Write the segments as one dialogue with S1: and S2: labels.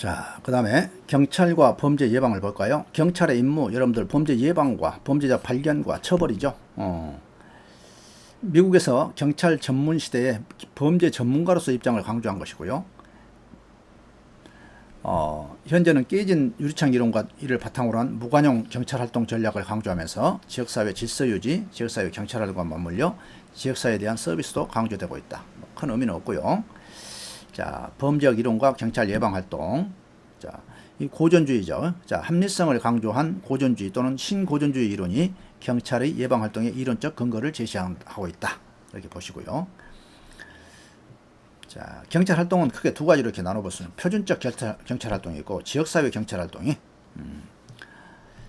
S1: 자, 그 다음에 경찰과 범죄 예방을 볼까요? 경찰의 임무, 여러분들 범죄 예방과 범죄자 발견과 처벌이죠. 어. 미국에서 경찰 전문 시대에 범죄 전문가로서 입장을 강조한 것이고요. 어, 현재는 깨진 유리창 이론과 이를 바탕으로 한 무관용 경찰 활동 전략을 강조하면서 지역사회 질서 유지, 지역사회 경찰과 맞물려 지역사회에 대한 서비스도 강조되고 있다. 뭐큰 의미는 없고요. 자, 범죄학 이론과 경찰 예방 활동. 자, 이 고전주의죠. 자, 합리성을 강조한 고전주의 또는 신고전주의 이론이 경찰의 예방 활동의 이론적 근거를 제시하고 있다. 이렇게 보시고요. 자, 경찰 활동은 크게 두 가지로 이렇게 나눠볼 수 있는 표준적 경찰, 경찰 활동이 있고 지역사회 경찰 활동이 음.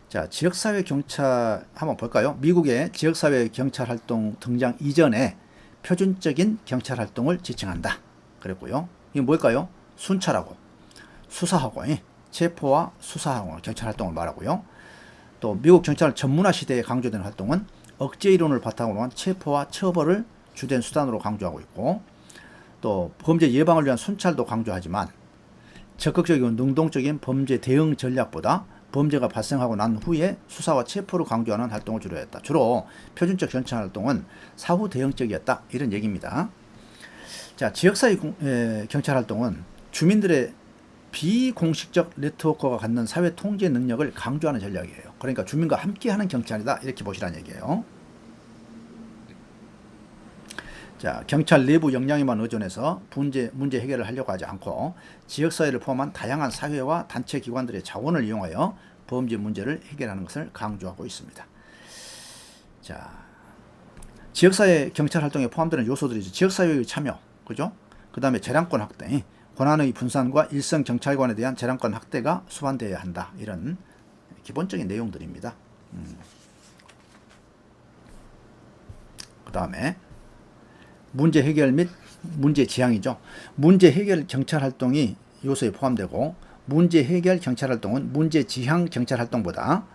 S1: 자, 지역사회 경찰 한번 볼까요? 미국의 지역사회 경찰 활동 등장 이전에 표준적인 경찰 활동을 지칭한다. 그랬고요. 이게 뭘까요? 순찰하고 수사하고 예, 체포와 수사하고 경찰 활동을 말하고요. 또 미국 경찰 전문화 시대에 강조된 활동은 억제 이론을 바탕으로 한 체포와 처벌을 주된 수단으로 강조하고 있고 또 범죄 예방을 위한 순찰도 강조하지만 적극적이고 능동적인 범죄 대응 전략보다 범죄가 발생하고 난 후에 수사와 체포를 강조하는 활동을 주로 했다. 주로 표준적 경찰 활동은 사후 대응적이었다. 이런 얘기입니다. 자, 지역사회 공- 에, 경찰 활동은 주민들의 비공식적 네트워크가 갖는 사회 통제 능력을 강조하는 전략이에요. 그러니까 주민과 함께하는 경찰이다. 이렇게 보시라는 얘기예요. 자, 경찰 내부 역량에만 의존해서 문제, 문제 해결을 하려고 하지 않고 지역사회를 포함한 다양한 사회와 단체 기관들의 자원을 이용하여 범죄 문제를 해결하는 것을 강조하고 있습니다. 자, 지역사회 경찰 활동에 포함되는 요소들이죠. 지역사회의 참여, 그죠? 그 다음에 재량권 확대, 권한의 분산과 일선 경찰관에 대한 재량권 확대가 수반되어야 한다. 이런 기본적인 내용들입니다. 그 다음에 문제 해결 및 문제 지향이죠. 문제 해결 경찰 활동이 요소에 포함되고 문제 해결 경찰 활동은 문제 지향 경찰 활동보다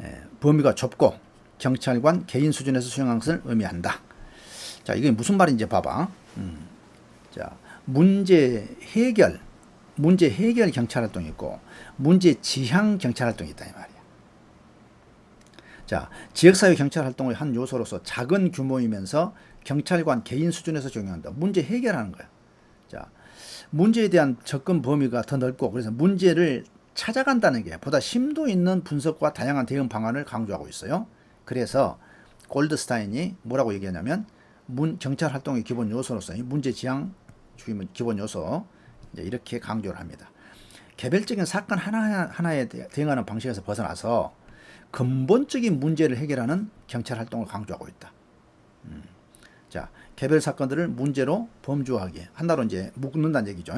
S1: 에, 범위가 좁고 경찰관 개인 수준에서 수행하는 것을 의미한다. 자, 이게 무슨 말인지 봐봐. 음. 자, 문제 해결, 문제 해결 경찰 활동이 있고 문제 지향 경찰 활동이 있다 이 말이야. 자, 지역사회 경찰 활동의 한 요소로서 작은 규모이면서 경찰관 개인 수준에서 적용한다. 문제 해결하는 거야. 자, 문제에 대한 접근 범위가 더 넓고 그래서 문제를 찾아간다는 게 보다 심도 있는 분석과 다양한 대응 방안을 강조하고 있어요. 그래서 골드스타인이 뭐라고 얘기하냐면 문, 경찰 활동의 기본 요소로서 이 문제 지향 주의 기본 요소 이제 이렇게 강조를 합니다. 개별적인 사건 하나 하나에 대- 대응하는 방식에서 벗어나서 근본적인 문제를 해결하는 경찰 활동을 강조하고 있다. 음. 자, 개별 사건들을 문제로 범주화하기. 하나로 이제 묶는다는 얘기죠.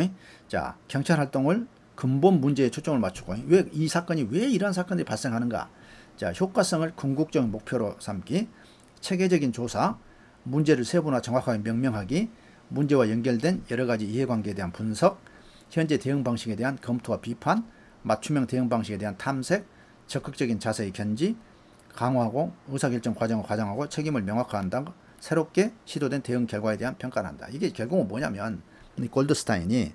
S1: 자, 경찰 활동을 근본 문제에 초점을 맞추고 왜 이 사건이 왜 이런 사건이 발생하는가? 자, 효과성을 궁극적인 목표로 삼기, 체계적인 조사, 문제를 세부나 정확하게 명명하기, 문제와 연결된 여러 가지 이해관계에 대한 분석, 현재 대응 방식에 대한 검토와 비판, 맞춤형 대응 방식에 대한 탐색, 적극적인 자세의 견지, 강화하고 의사결정 과정을 과장하고 책임을 명확화한다. 새롭게 시도된 대응 결과에 대한 평가를 한다. 이게 결국은 뭐냐면 이 골드스타인이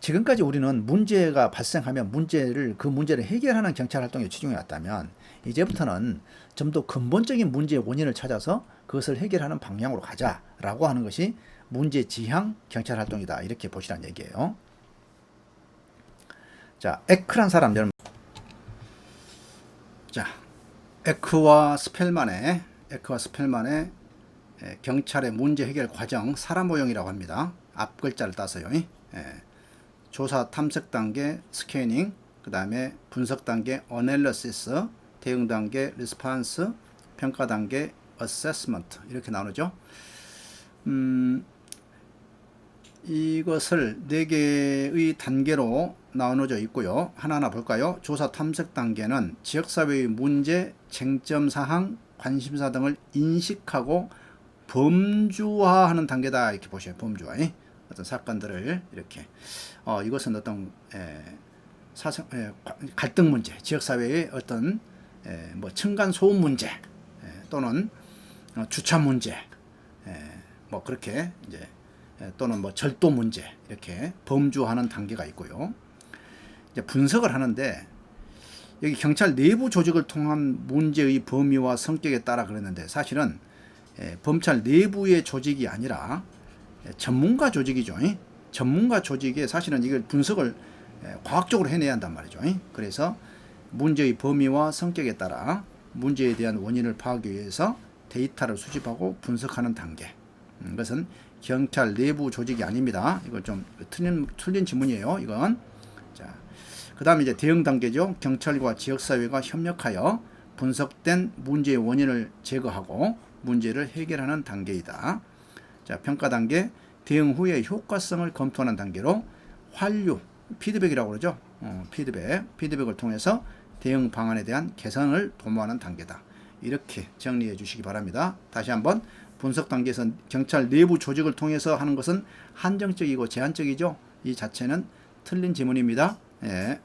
S1: 지금까지 우리는 문제가 발생하면 문제를 그 문제를 해결하는 경찰 활동에 치중해 왔다면 이제부터는 좀 더 근본적인 문제의 원인을 찾아서 그것을 해결하는 방향으로 가자라고 하는 것이 문제 지향 경찰 활동이다 이렇게 보시라는 얘기예요. 자, 에크란 사람 여러분. 자, 에크와 스펠만의 에크와 스펠만의 에, 경찰의 문제 해결 과정 사람 모형이라고 합니다. 앞 글자를 따서요. 예. 조사 탐색 단계 스캐닝, 그 다음에 분석 단계 어널리시스, 대응 단계 리스판스, 평가 단계 어세스먼트 이렇게 나누죠. 음, 이것을 네 개의 단계로 나누어져 있고요. 하나하나 볼까요? 조사 탐색 단계는 지역사회의 문제, 쟁점 사항, 관심사 등을 인식하고 범주화하는 단계다 이렇게 보셔요. 범주화. 예? 어떤 사건들을 이렇게 어, 이것은 어떤 에, 사생, 에, 과- 갈등 문제, 지역 사회의 어떤 에, 뭐 층간 소음 문제 에, 또는 어, 주차 문제, 에, 뭐 그렇게 이제 예, 또는 뭐 절도 문제 이렇게 범주하는 단계가 있고요. 이제 분석을 하는데 여기 경찰 내부 조직을 통한 문제의 범위와 성격에 따라 그랬는데 사실은 예, 검찰 내부의 조직이 아니라 예, 전문가 조직이죠. 예? 전문가 조직에 사실은 이걸 분석을 예, 과학적으로 해내야 한단 말이죠. 예? 그래서 문제의 범위와 성격에 따라 문제에 대한 원인을 파악하기 위해서 데이터를 수집하고 분석하는 단계. 음, 이것은 경찰 내부 조직이 아닙니다. 이거 좀 틀린 틀린 지문이에요. 이건 자, 그 다음에 이제 대응 단계죠. 경찰과 지역 사회가 협력하여 분석된 문제의 원인을 제거하고 문제를 해결하는 단계이다. 자, 평가 단계 대응 후의 효과성을 검토하는 단계로 환류 피드백이라고 그러죠. 어, 피드백 피드백을 통해서 대응 방안에 대한 개선을 도모하는 단계다. 이렇게 정리해 주시기 바랍니다. 다시 한번 분석 단계에서 경찰 내부 조직을 통해서 하는 것은 한정적이고 제한적이죠. 이 자체는 틀린 지문입니다. 예.